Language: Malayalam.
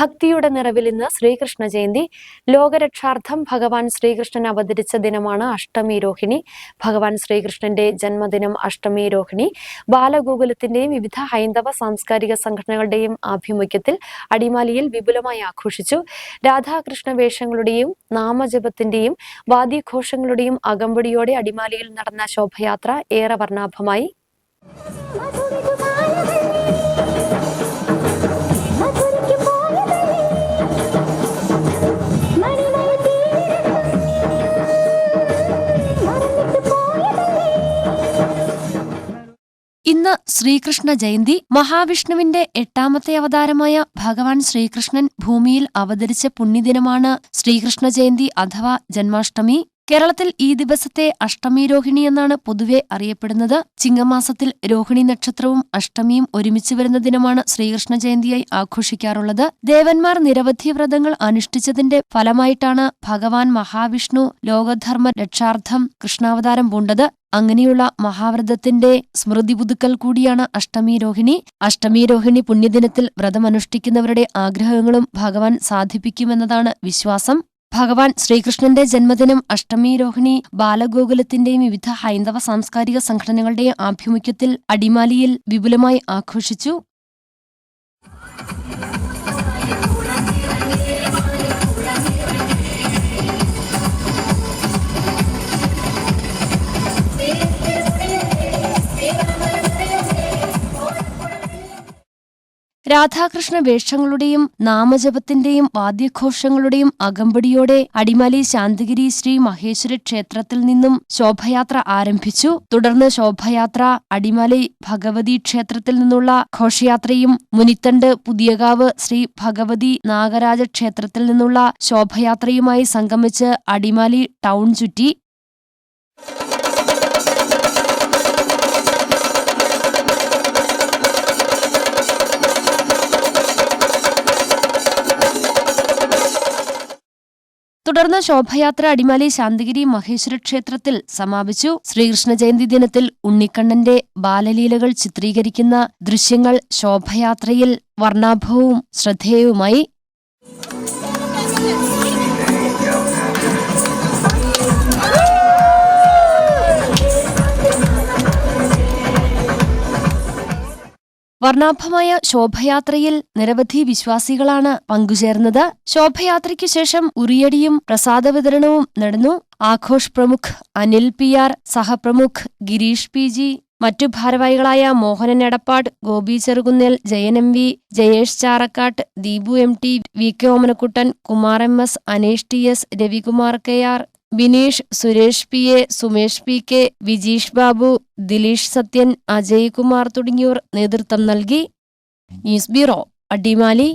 ഭക്തിയുടെ നിറവിൽ ഇന്ന് ശ്രീകൃഷ്ണ ജയന്തി. ലോകരക്ഷാർത്ഥം ഭഗവാൻ ശ്രീകൃഷ്ണൻ അവതരിച്ച ദിനമാണ് അഷ്ടമി രോഹിണി. ഭഗവാൻ ശ്രീകൃഷ്ണന്റെ ജന്മദിനം അഷ്ടമി രോഹിണി. ബാലഗോകുലത്തിന്റെയും വിവിധ ഹൈന്ദവ സാംസ്കാരിക സംഘടനകളുടെയും ആഭിമുഖ്യത്തിൽ അടിമാലിയിൽ വിപുലമായി ആഘോഷിച്ചു. രാധാകൃഷ്ണ വേഷങ്ങളുടെയും നാമജപത്തിന്റെയും വാദ്യഘോഷങ്ങളുടെയും അകമ്പടിയോടെ അടിമാലിയിൽ നടന്ന ശോഭയാത്ര ഏറെ വർണാഭമായി. ശ്രീകൃഷ്ണ ജയന്തി മഹാവിഷ്ണുവിന്റെ എട്ടാമത്തെ അവതാരമായ ഭഗവാൻ ശ്രീകൃഷ്ണൻ ഭൂമിയിൽ അവതരിച്ച പുണ്യദിനമാണ് ശ്രീകൃഷ്ണ ജയന്തി അഥവാ ജന്മാഷ്ടമി. കേരളത്തിൽ ഈ ദിവസത്തെ അഷ്ടമി രോഹിണി എന്നാണ് പൊതുവെ അറിയപ്പെടുന്നത്. ചിങ്ങമാസത്തിൽ രോഹിണി നക്ഷത്രവും അഷ്ടമിയും ഒരുമിച്ച് വരുന്ന ദിനമാണ് ശ്രീകൃഷ്ണ ജയന്തിയായി ആഘോഷിക്കാറുള്ളത്. ദേവന്മാർ നിരവധി വ്രതങ്ങൾ അനുഷ്ഠിച്ചതിന്റെ ഫലമായിട്ടാണ് ഭഗവാൻ മഹാവിഷ്ണു ലോകധർമ്മ രക്ഷാർത്ഥം കൃഷ്ണാവതാരം പൂണ്ടത്. അങ്ങനെയുള്ള മഹാവ്രതത്തിന്റെ സ്മൃതി പുതുക്കൽ കൂടിയാണ് അഷ്ടമി രോഹിണി. അഷ്ടമി രോഹിണി പുണ്യദിനത്തിൽ വ്രതമനുഷ്ഠിക്കുന്നവരുടെ ആഗ്രഹങ്ങളും ഭഗവാൻ സാധിപ്പിക്കുമെന്നതാണ് വിശ്വാസം. ഭഗവാൻ ശ്രീകൃഷ്ണന്റെ ജന്മദിനം അഷ്ടമി രോഹിണി ബാലഗോകുലത്തിന്റെയും വിവിധ ഹൈന്ദവ സാംസ്കാരിക സംഘടനകളുടെയും ആഭിമുഖ്യത്തിൽ അടിമാലിയിൽ വിപുലമായി ആഘോഷിച്ചു. രാധാകൃഷ്ണ വേഷങ്ങളുടെയും നാമജപത്തിന്റെയും വാദ്യഘോഷങ്ങളുടെയും അകമ്പടിയോടെ അടിമാലി ശാന്തഗിരി ശ്രീ മഹേശ്വര ക്ഷേത്രത്തിൽ നിന്നും ശോഭയാത്ര ആരംഭിച്ചു. തുടർന്ന് ശോഭയാത്ര അടിമാലി ഭഗവതി ക്ഷേത്രത്തിൽ നിന്നുള്ള ഘോഷയാത്രയും മുനിത്തണ്ട് പുതിയകാവ് ശ്രീ ഭഗവതി നാഗരാജ ക്ഷേത്രത്തിൽ നിന്നുള്ള ശോഭയാത്രയുമായി സംഗമിച്ച് അടിമാലി ടൗൺ ചുറ്റി തുടർന്ന് ശോഭയാത്ര അടിമാലി ശാന്തിഗിരി മഹേശ്വര ക്ഷേത്രത്തിൽ സമാപിച്ചു. ശ്രീകൃഷ്ണ ജയന്തി ദിനത്തിൽ ഉണ്ണിക്കണ്ണന്റെ ബാലലീലകൾ ചിത്രീകരിക്കുന്ന ദൃശ്യങ്ങൾ ശോഭയാത്രയിൽ വർണാഭവും ശ്രദ്ധേയവുമായി വർണാഭമായ ശോഭയാത്രയിൽ നിരവധി വിശ്വാസികളാണ് പങ്കുചേർന്നത്. ശോഭയാത്രയ്ക്കു ശേഷം ഉറിയടിയും പ്രസാദ വിതരണവും നടന്നു. ആഘോഷ് പ്രമുഖ് അനിൽ പി ആർ സഹപ്രമുഖ് ഗിരീഷ് പി ജി മറ്റു ഭാരവാഹികളായ Mohanan Edappad Gopi Cherukunnel Jayan M V Jayesh Charakkattu Deepu M T V K Omanakkuttan Kumar M S Anesh T S Ravikumar K R Bineesh Suresh P A Sumesh P K Vijeesh Babu Dileesh Sathyan Ajay Kumar തുടങ്ങിയവർ നേതൃത്വം നൽകി. News bureau Adimali.